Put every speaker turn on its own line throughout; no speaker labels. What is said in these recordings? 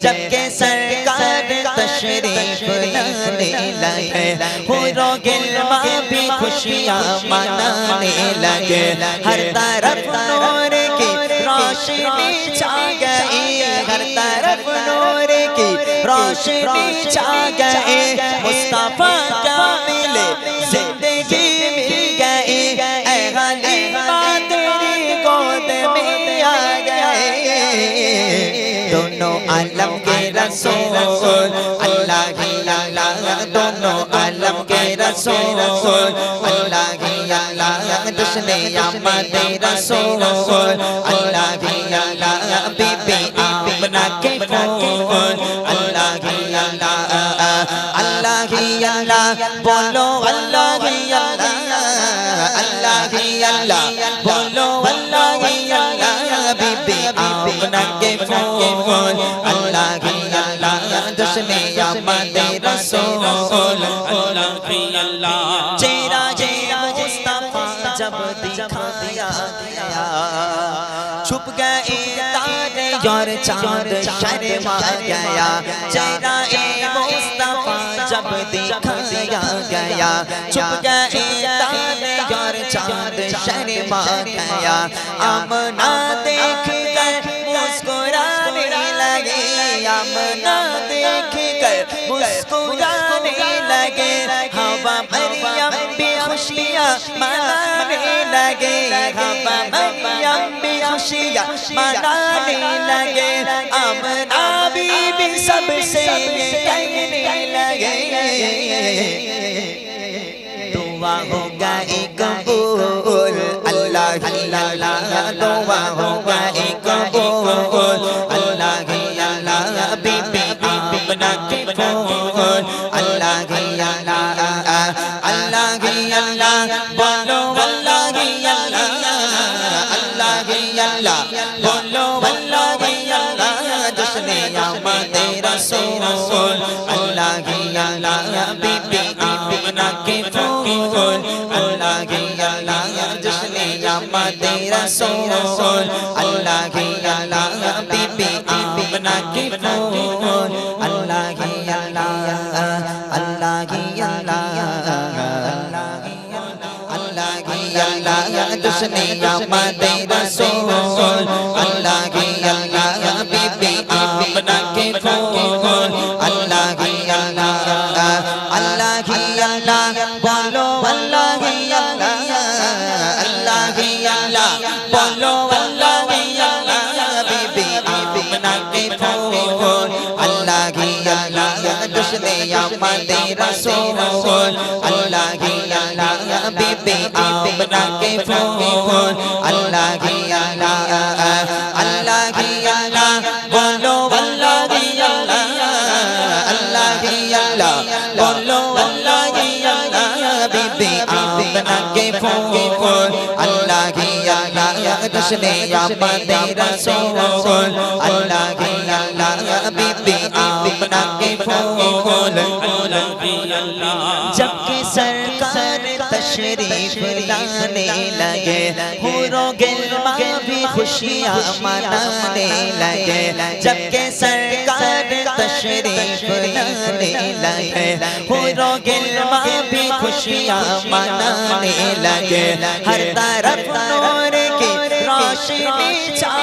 जबकि सरकार तशरीफ़ लाने लगे पूरो गिलमा भी खुशियाँ मनाने लगे। हर तरफ़ नूर की रोशनी छा गई, हर तरफ़ नूर की रोशनी छा गई। मुस्तफ़ा का आलम के रसूल अल्लाह ही अल्लाह दोनों आलम के रसूल अल्लाह ही अल्लाह दुश्मने आमद रसूल अल्लाह ही अल्लाह बीबी आमना के फूल अल्लाह ही अल्लाह अल्लाह ही अल्लाह बोलो अल्लाह ही अल्लाह अल्लाह ही अल्लाह चेहरा चेहरा मुस्तफ़ा जब गया। छुप गए तारे और चाँद शर्मा गया। चेहरा ए मुस्तफ़ा जब गया। छुप गए तारे और चाँद शर्मा गया। आमना देख कर मुस्कुराने लगे। आमना मनाने लगे हवा मरियम भी खुशियाँ मनाने लगे अमना बीबी सबसे ये कहने लगे दुआ होगा एक کے پھول اللہ ہی اللہ جشن یامت رسول اللہ ہی اللہ بی بی آمنہ کے پھول اللہ ہی اللہ اللہ ہی اللہ اللہ ہی اللہ جشن یامت رسول اللہ দে আমাদের রাসূল আল্লাহ হি আল্লাহ হাবিবে আমরা কে ফোন আল্লাহ হি আল্লাহ আল্লাহ হি আল্লাহ বলো আল্লাহ হি আল্লাহ আল্লাহ হি আল্লাহ বলো আল্লাহ হি আল্লাহ হাবিবে আমরা কে ফোন আল্লাহ হি আল্লাহ দশনে আমাদের রাসূল আল্লাহ
হি আল্লাহ হাবিবে
जबकि सरकार तशरीफ़ लाने लगे, हुरो गिलमा भी खुशियाँ मनाने लगे। जबकि सरकार तशरीफ़ लाने लगे, हुरो गिलमा भी खुशियाँ मनाने लगे। हर तरफ़ नूर की रोशनी छा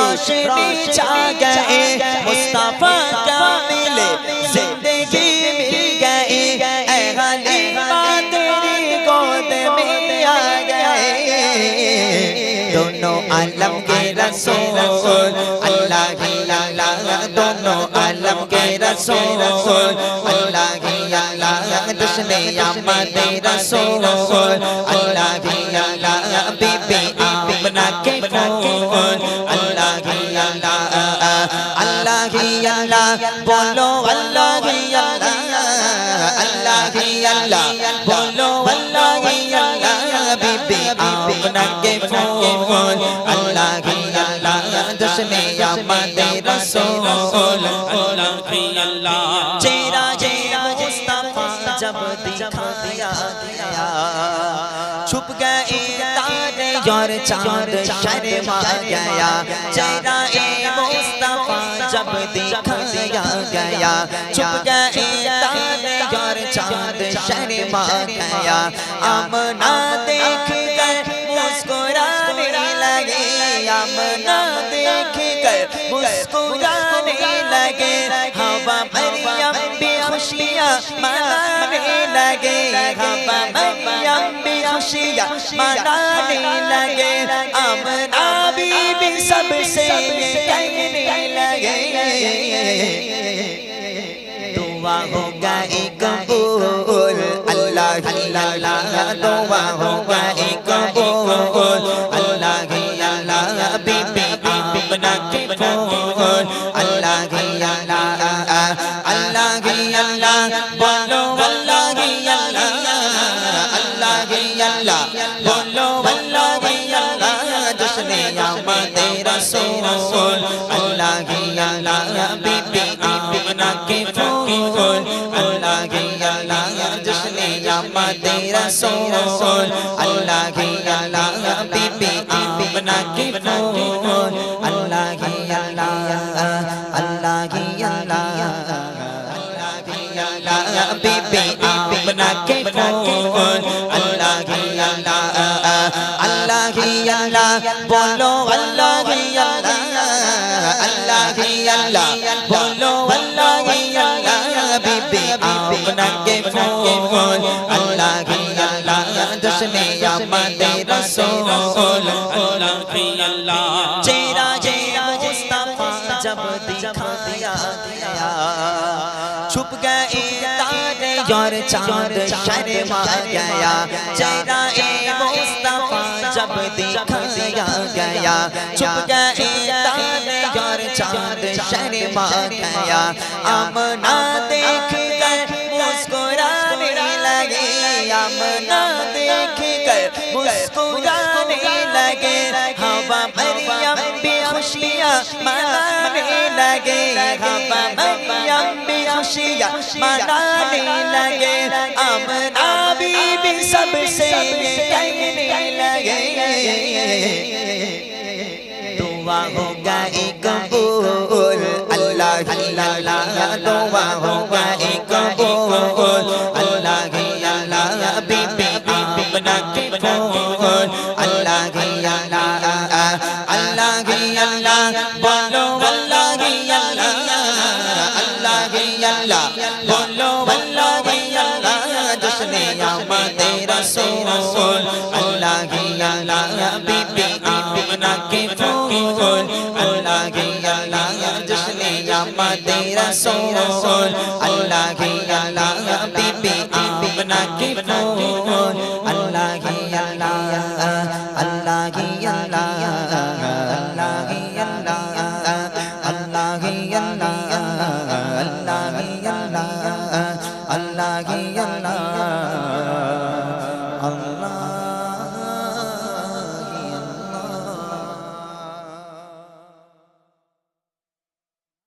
रोशनी छा गई मुस्तफा का मिले जिंदगी मिल गई ऐ हलीमा तेरी गोद में आ गए दोनों आलम के रसूल अल्लाह ही अल्लाह दोनों आलम के रसूल अल्लाह ही अल्लाह दुश्मने आमद रसूल अल्लाह ही अल्लाह बीबी आमना के अल्लाह ही अल्लाह बोलो अल्लाह ही अल्लाह अल्लाह ही अल्लाह बोलो अल्लाह ही अल्लाह बीबी आमना के फूल अल्लाह ही अल्लाह दुश्मने आमद रसूल
अल्लाह की अल्लाह
चेहरा चेहरा मुस्तफा जब दिखा दिया गया छुप गए तारे और चांद शर्मा गया चेहरा ए मुस्तफा जब दिखाया गया छुप गए तारे और चाँद शर्मा गया। आमना देख कर मुस्कुराने लगे। आमना देख कर मुस्कुराने लगे। हवा मरियम भी खुशियाँ मनाने लगे। हवा मरियम भी खुशियाँ मनाने लगे। आमना बीबी सबसे ये दुआ होगा एक মোহাম্মদ রাসূল আল্লাহ হি আল্লাহ বিবি আমনা কে ফোন আল্লাহ হি আল্লাহ আল্লাহ হি আল্লাহ আল্লাহ হি আল্লাহ বিবি আমনা কে ফোন আল্লাহ হি আল্লাহ আল্লাহ হি আল্লাহ বলো আল্লাহ হি আল্লাহ আল্লাহ হি আল্লাহ फूल अल्लाह ही अल्लाह जश्न आमद रसूल अल्लाह की अल्लाह चेहरा चेहरा मुस्तफ़ा जब दिखाया गया छुप गए तारे और चाँद शर्मा गया चेहरा ए मुस्तफ़ा जब दिखाया गया छुप गए तारे और चाँद शर्मा गया आमना देख आमना देख कर मुस्कुराने लगे हवा मरियम भी खुशियाँ मनाने लगे हवा मरियम भी खुशियाँ मनाने लगे आमना बीबी सबसे ये कहने लगे दुआ होगा एक कबूल अल्लाह ही अल्लाह दुआ होगा एक कबूल মন আল্লাহ আল্লাহ আল্লাহ আল্লাহ, বলো আল্লাহ আল্লাহ আল্লাহ বলো আল্লাহ জশনে আমাদের রাসূল। আল্লাহ আল্লাহ, বিবি আমনা কে ফুল। আল্লাহ আল্লাহ, জশনে আমাদের রাসূল। আল্লাহ আল্লাহ, বিবি আমনা কে ফুল।